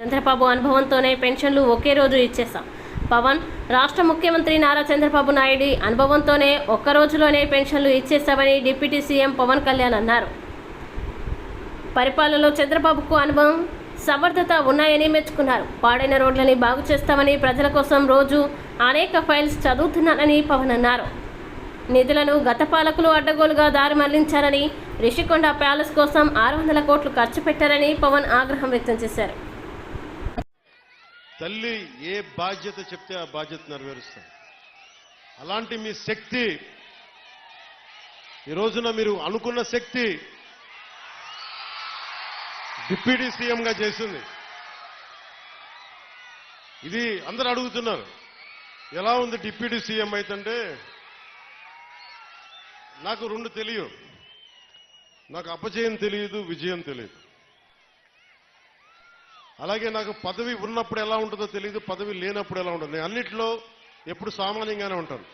చంద్రబాబు అనుభవంతోనే పెన్షన్లు ఒకే రోజు ఇచ్చేస్తాం పవన్ రాష్ట్ర ముఖ్యమంత్రి నారా చంద్రబాబు నాయుడు అనుభవంతోనే ఒక్క రోజులోనే పెన్షన్లు ఇచ్చేస్తామని డిప్యూటీ సీఎం పవన్ కళ్యాణ్ అన్నారు. పరిపాలనలో చంద్రబాబుకు అనుభవం సమర్థత ఉన్నాయని మెచ్చుకున్నారు. పాడైన రోడ్లని బాగు చేస్తామని ప్రజల కోసం రోజు అనేక ఫైల్స్ చదువుతున్నానని పవన్ అన్నారు. నిధులను గత పాలకులు అడ్డగోలుగా దారి మళ్ళించారని రిషికొండ ప్యాలెస్ కోసం ఆరు వందల కోట్లు ఖర్చు పెట్టారని పవన్ ఆగ్రహం వ్యక్తం చేశారు. తల్లి ఏ బాధ్యత చెప్తే ఆ బాధ్యత నెరవేరుస్తాం అలాంటి మీ శక్తి ఈ రోజున మీరు అనుకున్న శక్తి డిప్యూటీ సీఎంగా చేసింది. ఇది అందరు అడుగుతున్నారు ఎలా ఉంది డిప్యూటీ సీఎం అయితంటే నాకు రెండు తెలియదు నాకు అపజయం తెలియదు విజయం తెలియదు. అలాగే నాకు పదవి ఉన్నప్పుడు ఎలా ఉంటుందో తెలియదు పదవి లేనప్పుడు ఎలా ఉంటుంది. నేను అన్నిట్లో ఎప్పుడు సామాన్యంగానే ఉంటాను.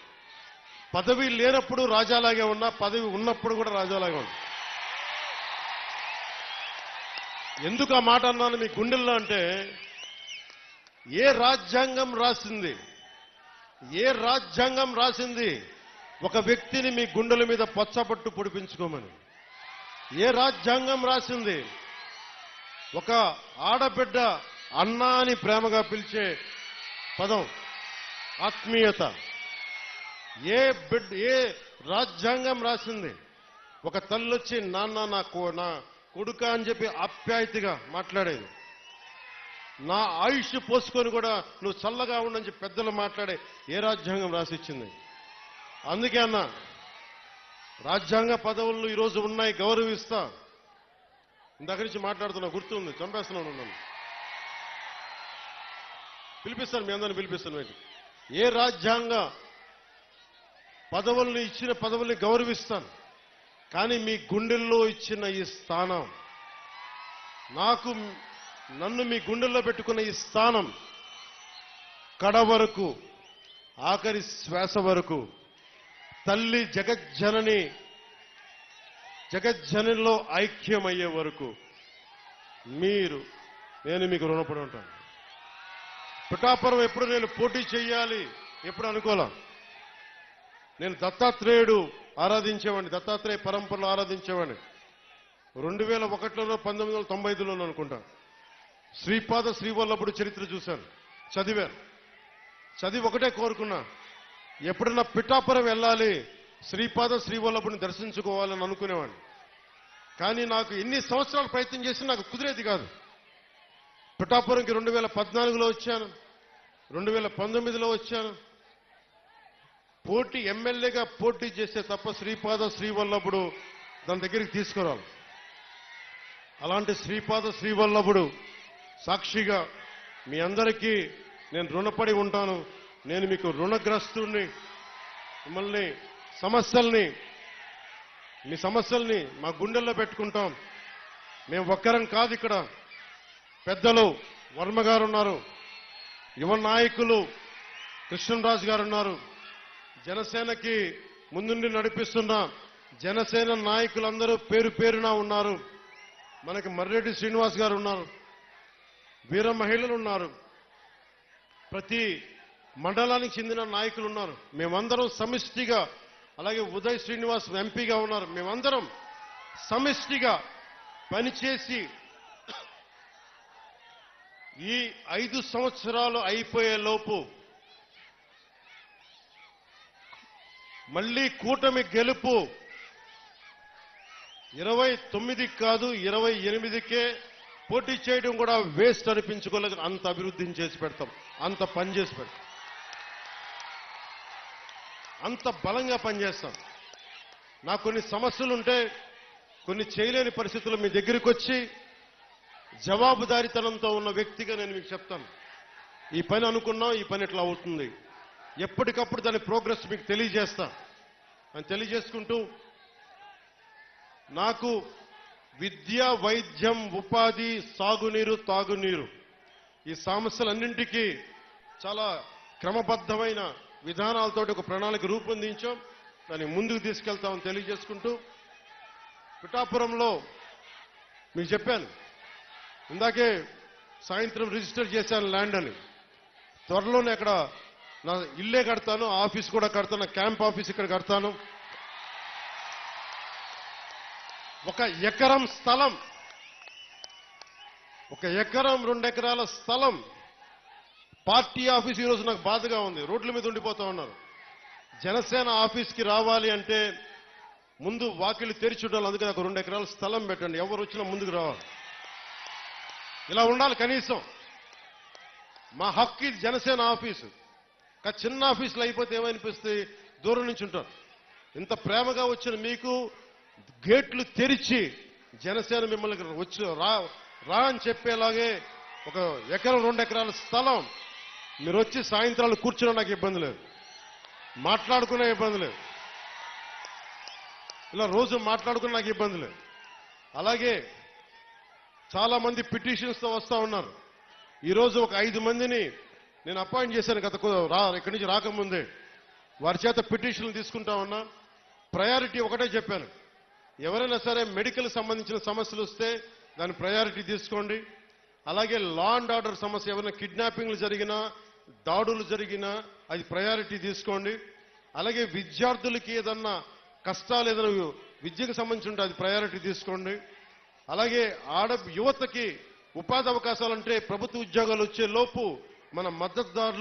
పదవి లేనప్పుడు రాజాలాగే ఉన్నా పదవి ఉన్నప్పుడు కూడా రాజాలాగే ఉన్నా. ఎందుకు ఆ మాట అన్నాను మీ గుండెల్లో అంటే ఏ రాజ్యాంగం రాసింది ఏ రాజ్యాంగం రాసింది ఒక వ్యక్తిని మీ గుండెల మీద పచ్చబట్టు పొడిపించుకోమని. ఏ రాజ్యాంగం రాసింది ఒక ఆడబిడ్డ అన్నా అని ప్రేమగా పిలిచే పదం. ఆత్మీయత. ఏ బిడ్డ ఏ రాజ్యాంగం రాసింది? ఒక తల్లొచ్చి నాన్న నా కో- నా కొడుక అని చెప్పి ఆప్యాయతగా మాట్లాడేది. నా ఆయుష్ పోసుకొని కూడా నువ్వు చల్లగా ఉండని చెప్పి పెద్దలు మాట్లాడే ఏ రాజ్యాంగం రాసిచ్చింది? అందుకే అన్న రాజ్యాంగ పదవులు ఈరోజు ఉన్నాయి గౌరవిస్తా. ఇందాక నుంచి మాట్లాడుతున్నా గుర్తుంది. చంపేస్తున్నాను నన్ను. పిలిపిస్తాను మీ అందరిని పిలిపిస్తాను మీకు ఏ రాజ్యాంగ పదవుల్ని ఇచ్చిన పదవుల్ని గౌరవిస్తాను కానీ మీ గుండెల్లో ఇచ్చిన ఈ స్థానం నాకు నన్ను మీ గుండెల్లో పెట్టుకున్న ఈ స్థానం కడ వరకు ఆఖరి శ్వాస వరకు తల్లి జగజ్జనని జగజ్జనంలో ఐక్యమయ్యే వరకు మీరు నేను మీకు రుణపడి ఉంటాను. పిఠాపురం ఎప్పుడు నేను పోటీ చేయాలి ఎప్పుడు అనుకోలే? నేను దత్తాత్రేయుడు ఆరాధించేవాడిని దత్తాత్రేయ పరంపరలో ఆరాధించేవాడిని. రెండు వేల ఒకటిలోనో పంతొమ్మిది వందల తొంభై అనుకుంటాను అనుకుంటా. శ్రీపాద శ్రీవల్లభుడు చరిత్ర చూశాను. చదివాను. చదివి ఒకటే కోరుకున్నా. ఎప్పుడన్నా పిఠాపురం వెళ్ళాలి? శ్రీపాద శ్రీవల్లభుని దర్శించుకోవాలని అనుకునేవాడిని. కానీ నాకు ఎన్ని సంవత్సరాలు ప్రయత్నం చేసి నాకు కుదిరేది కాదు. పిఠాపురంకి రెండు వేల పద్నాలుగులో వచ్చాను. రెండు వేల పంతొమ్మిదిలో వచ్చాను. పోటీ ఎమ్మెల్యేగా పోటీ చేస్తే తప్ప శ్రీపాద శ్రీవల్లభుడు దాని దగ్గరికి తీసుకురాలి అలాంటి శ్రీపాద శ్రీవల్లభుడు సాక్షిగా మీ అందరికీ నేను రుణపడి ఉంటాను. నేను మీకు రుణగ్రస్తుని మిమ్మల్ని సమస్యల్ని మీ సమస్యల్ని మా గుండెల్లో పెట్టుకుంటాం. మేము ఒక్కరం కాదు ఇక్కడ. పెద్దలు వర్మ గారు ఉన్నారు యువ నాయకులు కృష్ణరాజు గారు ఉన్నారు జనసేనకి ముందుండి నడిపిస్తున్న జనసేన నాయకులందరూ పేరు పేరున ఉన్నారు. మనకి మర్రెడ్డి శ్రీనివాస్ గారు ఉన్నారు. వీర మహిళలు ఉన్నారు. ప్రతి మండలానికి చెందిన నాయకులు ఉన్నారు. మేమందరం సమిష్టిగా అలాగే ఉదయ్ శ్రీనివాస్ ఎంపీగా ఉన్నారు. మేమందరం సమిష్టిగా పనిచేసి ఈ ఐదు సంవత్సరాలు అయిపోయే లోపు మళ్ళీ కూటమి గెలుపు ఇరవై తొమ్మిది కాదు ఇరవై ఎనిమిదికే పోటీ చేయడం కూడా వేస్ట్ అనిపించుకోలేదు అంత అభివృద్ధిని చేసి పెడతాం. అంత పని చేసి పెడతాం. అంత బలంగా పనిచేస్తాం. నాకు కొన్ని సమస్యలు ఉంటే కొన్ని చేయలేని పరిస్థితులు మీ దగ్గరికి వచ్చి జవాబుదారితనంతో ఉన్న వ్యక్తిగా నేను మీకు చెప్తాను. ఈ పని అనుకున్నాం ఈ పని ఇట్లా అవుతుంది? ఎప్పటికప్పుడు దాని ప్రోగ్రెస్ మీకు తెలియజేస్తా. అని తెలియజేసుకుంటూ నాకు విద్య వైద్యం ఉపాధి సాగునీరు తాగునీరు ఈ సమస్యలన్నింటికీ చాలా క్రమబద్ధమైన విధానాలతోటి ఒక ప్రణాళిక రూపొందించాం. దాన్ని ముందుకు తీసుకెళ్తామని తెలియజేసుకుంటూ పిఠాపురంలో మీకు చెప్పాను. ఇందాకే సాయంత్రం రిజిస్టర్ చేశాను ల్యాండ్ అని. త్వరలోనే అక్కడ నా ఇల్లే కడతాను ఆఫీస్ కూడా కడతాను క్యాంప్ ఆఫీస్ ఇక్కడ కడతాను. ఒక ఎకరం స్థలం ఒక ఎకరం రెండు ఎకరాల స్థలం పార్టీ ఆఫీస్ ఈరోజు నాకు బాధగా ఉంది. రోడ్ల మీద ఉండిపోతా ఉన్నారు. జనసేన ఆఫీస్కి రావాలి అంటే ముందు వాకిళ్ళు తెరిచి ఉండాలి. అందుకే నాకు రెండు ఎకరాల స్థలం పెట్టండి. ఎవరు వచ్చినా ముందుకు రావాలి. ఇలా ఉండాలి కనీసం. మా హక్కు ఇది జనసేన ఆఫీసు. చిన్న ఆఫీసులు అయిపోతే ఏమనిపిస్తే దూరం నుంచి ఉంటారు. ఇంత ప్రేమగా వచ్చిన మీకు గేట్లు తెరిచి జనసేన మిమ్మల్ని వచ్చి రా రా అని చెప్పేలాగే ఒక ఎకరం రెండు ఎకరాల స్థలం మీరు వచ్చి సాయంత్రాలు కూర్చున్నా నాకు ఇబ్బంది లేదు. మాట్లాడుకునే ఇబ్బంది లేదు. ఇలా రోజు మాట్లాడుకున్న నాకు ఇబ్బంది లేదు. అలాగే చాలా మంది వస్తూ ఉన్నారు. ఈరోజు ఒక ఐదు మందిని నేను అపాయింట్ చేశాను గత రా ఇక్కడి నుంచి రాకముందే. వారి చేత పిటిషన్లు తీసుకుంటా ఉన్నా. ప్రయారిటీ ఒకటే చెప్పాను. ఎవరైనా సరే మెడికల్ సంబంధించిన సమస్యలు వస్తే దాని ప్రయారిటీ తీసుకోండి. అలాగే లా అండ్ ఆర్డర్ సమస్య ఏమైనా కిడ్నాపింగ్లు జరిగినా దాడులు జరిగినా అది ప్రయారిటీ తీసుకోండి. అలాగే విద్యార్థులకి ఏదన్నా కష్టాలు ఏదైనా విద్యకు సంబంధించి ఉంటే అది ప్రయారిటీ తీసుకోండి. అలాగే ఆడ యువతకి ఉపాధి అవకాశాలంటే ప్రభుత్వ ఉద్యోగాలు వచ్చే లోపు మన మద్దతుదారులు